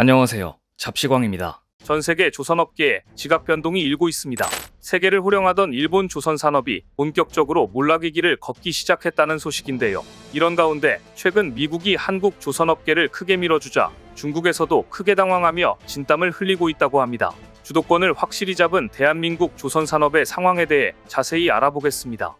안녕하세요. 잡시광입니다. 전 세계 조선업계에 지각 변동이 일고 있습니다. 세계를 호령하던 일본 조선 산업이 본격적으로 몰락의 길을 걷기 시작했다는 소식인데요. 이런 가운데 최근 미국이 한국 조선업계를 크게 밀어주자 중국에서도 크게 당황하며 진땀을 흘리고 있다고 합니다. 주도권을 확실히 잡은 대한민국 조선 산업의 상황에 대해 자세히 알아보겠습니다.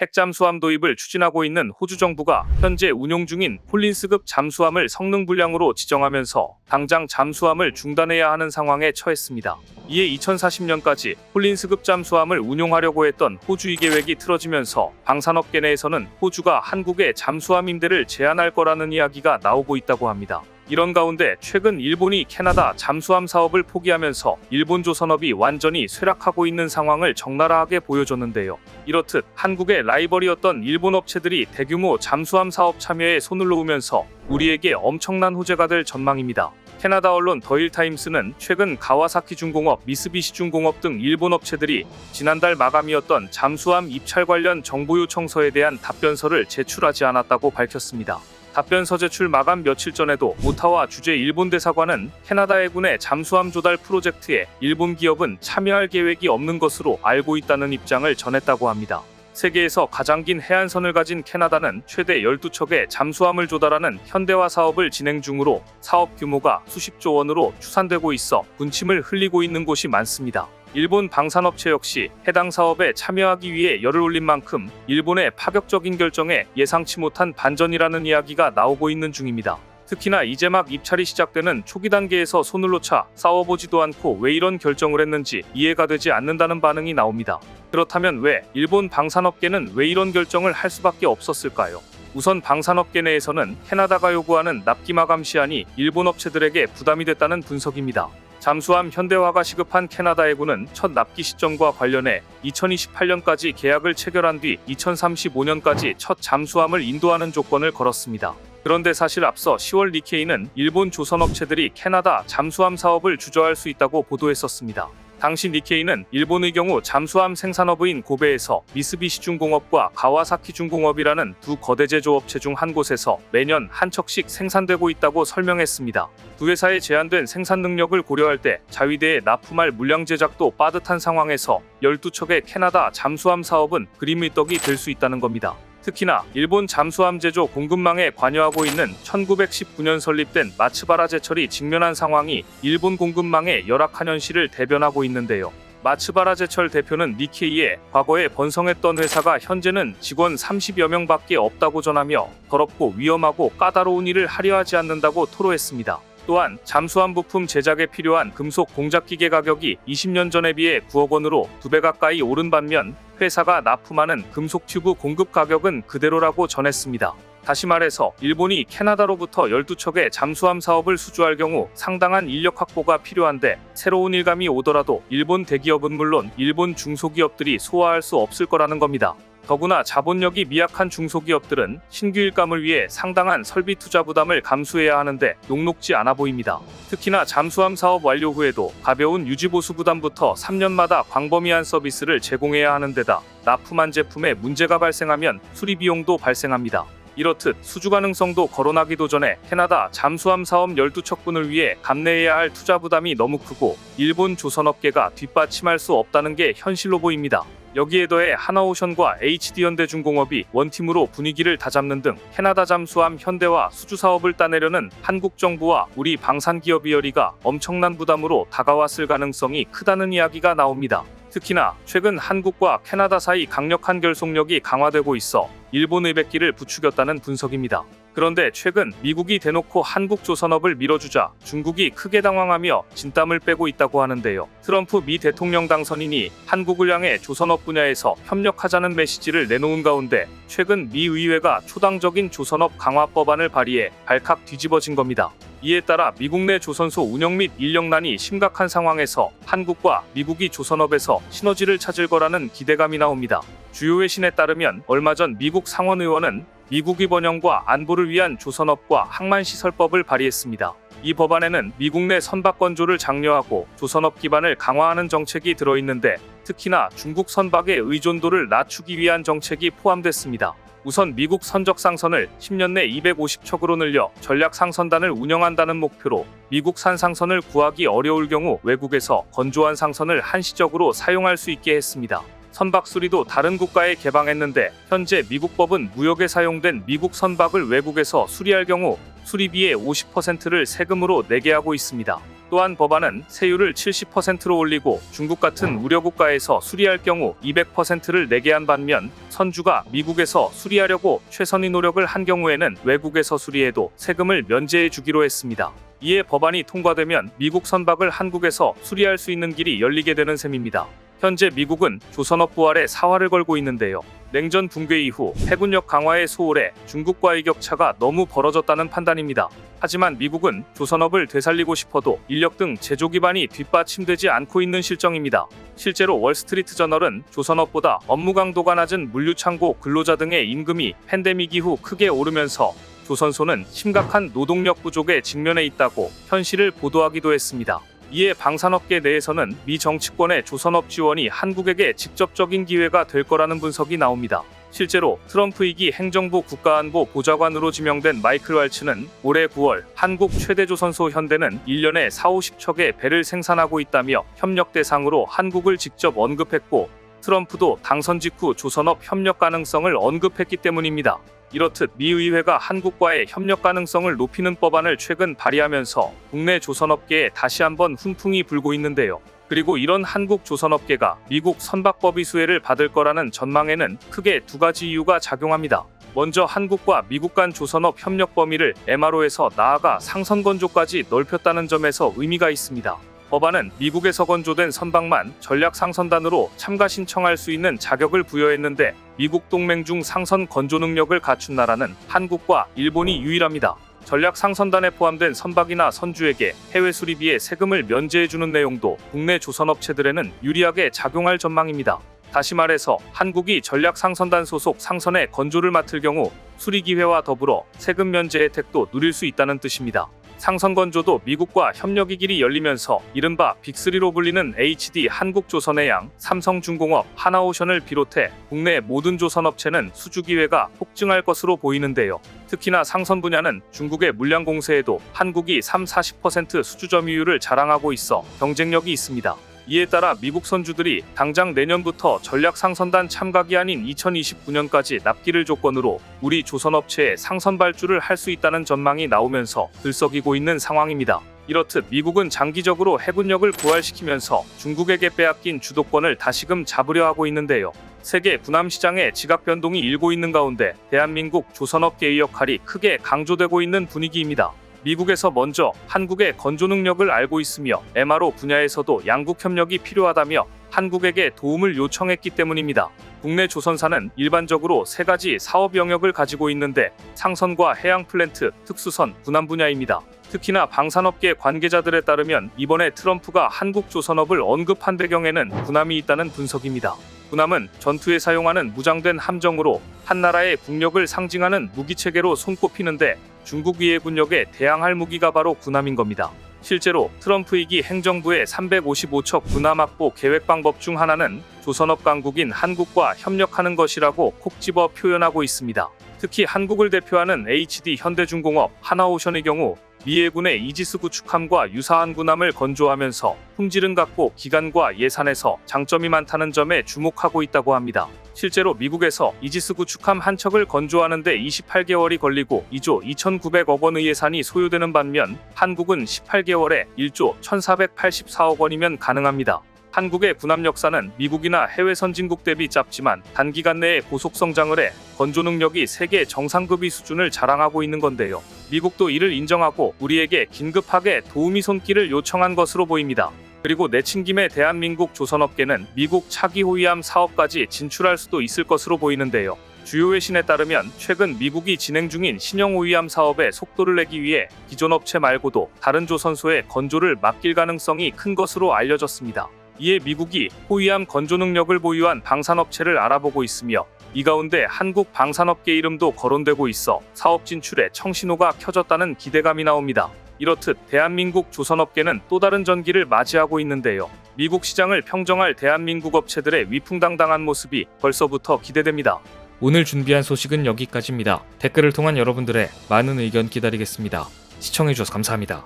핵잠 수함 도입을 추진하고 있는 호주 정부가 현재 운용 중인 콜린스급 잠수함을 성능 불량으로 지정하면서 당장 잠수함을 중단해야 하는 상황에 처했습니다. 이에 2040년까지 콜린스급 잠수함을 운용하려고 했던 호주의 계획이 틀어지면서 방산업계 내에서는 호주가 한국에 잠수함 임대를 제한할 거라는 이야기가 나오고 있다고 합니다. 이런 가운데 최근 일본이 캐나다 잠수함 사업을 포기하면서 일본 조선업이 완전히 쇠락하고 있는 상황을 적나라하게 보여줬는데요. 이렇듯 한국의 라이벌이었던 일본 업체들이 대규모 잠수함 사업 참여에 손을 놓으면서 우리에게 엄청난 호재가 될 전망입니다. 캐나다 언론 더일타임스는 최근 가와사키 중공업, 미쓰비시 중공업 등 일본 업체들이 지난달 마감이었던 잠수함 입찰 관련 정보 요청서에 대한 답변서를 제출하지 않았다고 밝혔습니다. 답변서 제출 마감 며칠 전에도 오타와 주재 일본 대사관은 캐나다 해군의 잠수함 조달 프로젝트에 일본 기업은 참여할 계획이 없는 것으로 알고 있다는 입장을 전했다고 합니다. 세계에서 가장 긴 해안선을 가진 캐나다는 최대 12척의 잠수함을 조달하는 현대화 사업을 진행 중으로 사업 규모가 수십조 원으로 추산되고 있어 군침을 흘리고 있는 곳이 많습니다. 일본 방산업체 역시 해당 사업에 참여하기 위해 열을 올린 만큼 일본의 파격적인 결정에 예상치 못한 반전이라는 이야기가 나오고 있는 중입니다. 특히나 이제 막 입찰이 시작되는 초기 단계에서 손을 놓자 싸워보지도 않고 왜 이런 결정을 했는지 이해가 되지 않는다는 반응이 나옵니다. 그렇다면 왜 일본 방산업계는 왜 이런 결정을 할 수밖에 없었을까요? 우선 방산업계 내에서는 캐나다가 요구하는 납기 마감 시한이 일본 업체들에게 부담이 됐다는 분석입니다. 잠수함 현대화가 시급한 캐나다 해군은 첫 납기 시점과 관련해 2028년까지 계약을 체결한 뒤 2035년까지 첫 잠수함을 인도하는 조건을 걸었습니다. 그런데 사실 앞서 10월 니케이는 일본 조선업체들이 캐나다 잠수함 사업을 주저할 수 있다고 보도했었습니다. 당시 니케이는 일본의 경우 잠수함 생산업인 고베에서 미쓰비시 중공업과 가와사키 중공업이라는 두 거대 제조업체 중 한 곳에서 매년 한 척씩 생산되고 있다고 설명했습니다. 두 회사의 제한된 생산 능력을 고려할 때 자위대에 납품할 물량 제작도 빠듯한 상황에서 12척의 캐나다 잠수함 사업은 그림의 떡이 될 수 있다는 겁니다. 특히나 일본 잠수함 제조 공급망에 관여하고 있는 1919년 설립된 마츠바라 제철이 직면한 상황이 일본 공급망의 열악한 현실을 대변하고 있는데요. 마츠바라 제철 대표는 니케이에 과거에 번성했던 회사가 현재는 직원 30여 명밖에 없다고 전하며 더럽고 위험하고 까다로운 일을 하려 하지 않는다고 토로했습니다. 또한 잠수함 부품 제작에 필요한 금속 공작 기계 가격이 20년 전에 비해 9억 원으로 두배 가까이 오른 반면 회사가 납품하는 금속 튜브 공급 가격은 그대로라고 전했습니다. 다시 말해서 일본이 캐나다로부터 12척의 잠수함 사업을 수주할 경우 상당한 인력 확보가 필요한데 새로운 일감이 오더라도 일본 대기업은 물론 일본 중소기업들이 소화할 수 없을 거라는 겁니다. 더구나 자본력이 미약한 중소기업들은 신규 일감을 위해 상당한 설비 투자 부담을 감수해야 하는데 녹록지 않아 보입니다. 특히나 잠수함 사업 완료 후에도 가벼운 유지보수 부담부터 3년마다 광범위한 서비스를 제공해야 하는 데다 납품한 제품에 문제가 발생하면 수리 비용도 발생합니다. 이렇듯 수주 가능성도 거론하기도 전에 캐나다 잠수함 사업 12척분을 위해 감내해야 할 투자 부담이 너무 크고 일본 조선업계가 뒷받침할 수 없다는 게 현실로 보입니다. 여기에 더해 하나오션과 HD현대중공업이 원팀으로 분위기를 다잡는 등 캐나다 잠수함 현대와 수주 사업을 따내려는 한국 정부와 우리 방산기업 이어리가 엄청난 부담으로 다가왔을 가능성이 크다는 이야기가 나옵니다. 특히나 최근 한국과 캐나다 사이 강력한 결속력이 강화되고 있어 일본 의백기를 부추겼다는 분석입니다. 그런데 최근 미국이 대놓고 한국 조선업을 밀어주자 중국이 크게 당황하며 진땀을 빼고 있다고 하는데요. 트럼프 미 대통령 당선인이 한국을 향해 조선업 분야에서 협력하자는 메시지를 내놓은 가운데 최근 미 의회가 초당적인 조선업 강화 법안을 발의해 발칵 뒤집어진 겁니다. 이에 따라 미국 내 조선소 운영 및 인력난이 심각한 상황에서 한국과 미국이 조선업에서 시너지를 찾을 거라는 기대감이 나옵니다. 주요 외신에 따르면 얼마 전 미국 상원 의원은 미국의 번영과 안보를 위한 조선업과 항만시설법을 발의했습니다. 이 법안에는 미국 내 선박 건조를 장려하고 조선업 기반을 강화하는 정책이 들어있는데 특히나 중국 선박의 의존도를 낮추기 위한 정책이 포함됐습니다. 우선 미국 선적 상선을 10년 내 250척으로 늘려 전략 상선단을 운영한다는 목표로 미국산 상선을 구하기 어려울 경우 외국에서 건조한 상선을 한시적으로 사용할 수 있게 했습니다. 선박 수리도 다른 국가에 개방했는데 현재 미국 법은 무역에 사용된 미국 선박을 외국에서 수리할 경우 수리비의 50%를 세금으로 내게 하고 있습니다. 또한 법안은 세율을 70%로 올리고 중국 같은 우려국가에서 수리할 경우 200%를 내게 한 반면 선주가 미국에서 수리하려고 최선의 노력을 한 경우에는 외국에서 수리해도 세금을 면제해 주기로 했습니다. 이에 법안이 통과되면 미국 선박을 한국에서 수리할 수 있는 길이 열리게 되는 셈입니다. 현재 미국은 조선업 부활에 사활을 걸고 있는데요. 냉전 붕괴 이후 해군력 강화의 소홀에 중국과의 격차가 너무 벌어졌다는 판단입니다. 하지만 미국은 조선업을 되살리고 싶어도 인력 등 제조 기반이 뒷받침되지 않고 있는 실정입니다. 실제로 월스트리트 저널은 조선업보다 업무 강도가 낮은 물류창고 근로자 등의 임금이 팬데믹 이후 크게 오르면서 조선소는 심각한 노동력 부족에 직면해 있다고 현실을 보도하기도 했습니다. 이에 방산업계 내에서는 미 정치권의 조선업 지원이 한국에게 직접적인 기회가 될 거라는 분석이 나옵니다. 실제로 트럼프 2기 행정부 국가안보 보좌관으로 지명된 마이클 왈츠는 올해 9월 한국 최대 조선소 현대는 1년에 4, 50척의 배를 생산하고 있다며 협력 대상으로 한국을 직접 언급했고 트럼프도 당선 직후 조선업 협력 가능성을 언급했기 때문입니다. 이렇듯 미 의회가 한국과의 협력 가능성을 높이는 법안을 최근 발의하면서 국내 조선업계에 다시 한번 훈풍이 불고 있는데요. 그리고 이런 한국 조선업계가 미국 선박법의 수혜를 받을 거라는 전망에는 크게 두 가지 이유가 작용합니다. 먼저 한국과 미국 간 조선업 협력 범위를 MRO에서 나아가 상선 건조까지 넓혔다는 점에서 의미가 있습니다. 법안은 미국에서 건조된 선박만 전략 상선단으로 참가 신청할 수 있는 자격을 부여했는데 미국 동맹 중 상선 건조 능력을 갖춘 나라는 한국과 일본이 유일합니다. 전략 상선단에 포함된 선박이나 선주에게 해외 수리비에 세금을 면제해주는 내용도 국내 조선업체들에는 유리하게 작용할 전망입니다. 다시 말해서 한국이 전략 상선단 소속 상선의 건조를 맡을 경우 수리 기회와 더불어 세금 면제 혜택도 누릴 수 있다는 뜻입니다. 상선 건조도 미국과 협력의 길이 열리면서 이른바 빅3로 불리는 HD 한국조선해양, 삼성중공업, 하나오션을 비롯해 국내 모든 조선업체는 수주 기회가 폭증할 것으로 보이는데요. 특히나 상선 분야는 중국의 물량 공세에도 한국이 3, 40% 수주 점유율을 자랑하고 있어 경쟁력이 있습니다. 이에 따라 미국 선주들이 당장 내년부터 전략 상선단 참가기 아닌 2029년까지 납기를 조건으로 우리 조선업체에 상선 발주를 할 수 있다는 전망이 나오면서 들썩이고 있는 상황입니다. 이렇듯 미국은 장기적으로 해군력을 부활시키면서 중국에게 빼앗긴 주도권을 다시금 잡으려 하고 있는데요. 세계 군함 시장의 지각 변동이 일고 있는 가운데 대한민국 조선업계의 역할이 크게 강조되고 있는 분위기입니다. 미국에서 먼저 한국의 건조 능력을 알고 있으며 MRO 분야에서도 양국 협력이 필요하다며 한국에게 도움을 요청했기 때문입니다. 국내 조선사는 일반적으로 세 가지 사업 영역을 가지고 있는데 상선과 해양 플랜트, 특수선, 군함 분야입니다. 특히나 방산업계 관계자들에 따르면 이번에 트럼프가 한국 조선업을 언급한 배경에는 군함이 있다는 분석입니다. 군함은 전투에 사용하는 무장된 함정으로 한 나라의 국력을 상징하는 무기 체계로 손꼽히는데 중국 위의 군력에 대항할 무기가 바로 군함인 겁니다. 실제로 트럼프 2기 행정부의 355척 군함 확보 계획 방법 중 하나는 조선업 강국인 한국과 협력하는 것이라고 콕 집어 표현하고 있습니다. 특히 한국을 대표하는 HD 현대중공업, 하나오션의 경우 미 해군의 이지스 구축함과 유사한 군함을 건조하면서 품질은 같고 기간과 예산에서 장점이 많다는 점에 주목하고 있다고 합니다. 실제로 미국에서 이지스 구축함 한 척을 건조하는데 28개월이 걸리고 2조 2,900억 원의 예산이 소요되는 반면 한국은 18개월에 1조 1,484억 원이면 가능합니다. 한국의 군함 역사는 미국이나 해외 선진국 대비 짧지만 단기간 내에 고속 성장을 해 건조 능력이 세계 정상급의 수준을 자랑하고 있는 건데요. 미국도 이를 인정하고 우리에게 긴급하게 도우미 손길을 요청한 것으로 보입니다. 그리고 내친 김에 대한민국 조선업계는 미국 차기 호위함 사업까지 진출할 수도 있을 것으로 보이는데요. 주요 외신에 따르면 최근 미국이 진행 중인 신형 호위함 사업에 속도를 내기 위해 기존 업체 말고도 다른 조선소에 건조를 맡길 가능성이 큰 것으로 알려졌습니다. 이에 미국이 호위함 건조 능력을 보유한 방산업체를 알아보고 있으며 이 가운데 한국 방산업계 이름도 거론되고 있어 사업 진출에 청신호가 켜졌다는 기대감이 나옵니다. 이렇듯 대한민국 조선업계는 또 다른 전기를 맞이하고 있는데요. 미국 시장을 평정할 대한민국 업체들의 위풍당당한 모습이 벌써부터 기대됩니다. 오늘 준비한 소식은 여기까지입니다. 댓글을 통한 여러분들의 많은 의견 기다리겠습니다. 시청해주셔서 감사합니다.